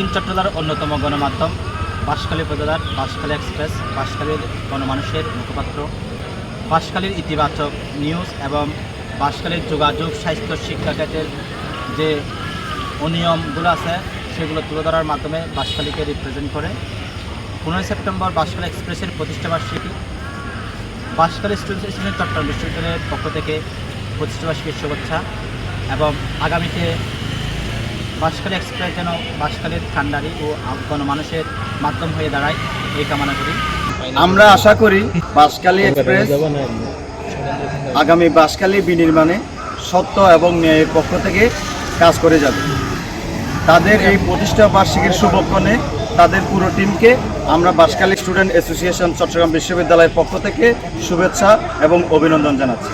দক্ষিণ চট্টগ্রামের অন্যতম গণমাধ্যম বাঁশখালী উপজেলার বাঁশখালী এক্সপ্রেস বাঁশখালীর গণমানুষের মুখপাত্র বাঁশখালীর ইতিবাচক নিউজ এবং বাঁশখালীর যোগাযোগ স্বাস্থ্য শিক্ষা ক্ষেত্রের যে অনিয়মগুলো আছে, সেগুলো তুলে ধরার মাধ্যমে বাঁশখালীকে রিপ্রেজেন্ট করে। পনেরোই সেপ্টেম্বর বাঁশখালী এক্সপ্রেসের প্রতিষ্ঠাবার্ষিকী বাঁশখালী স্টুডেন্ট অ্যাসোসিয়েশন চট্টগ্রাম বিশ্ববিদ্যালয়ের পক্ষ থেকে প্রতিষ্ঠাবার্ষিকীর শুভেচ্ছা এবং আগামীতে বাঁশখালী এক্সপ্রেস যেন বাঁশখালীর ঠান্ডারি ও গণমানুষের মাধ্যম হয়ে দাঁড়ায়, এই কামনা করি। আমরা আশা করি বাঁশখালী এক্সপ্রেস আগামী বাঁশখালী বিনির্মাণে সত্য এবং ন্যায়ের পক্ষ থেকে কাজ করে যাবে। তাদের এই প্রতিষ্ঠা বার্ষিকীর শুভক্ষণে তাদের পুরো টিমকে আমরা বাঁশখালী স্টুডেন্ট অ্যাসোসিয়েশন চট্টগ্রাম বিশ্ববিদ্যালয়ের পক্ষ থেকে শুভেচ্ছা এবং অভিনন্দন জানাচ্ছি।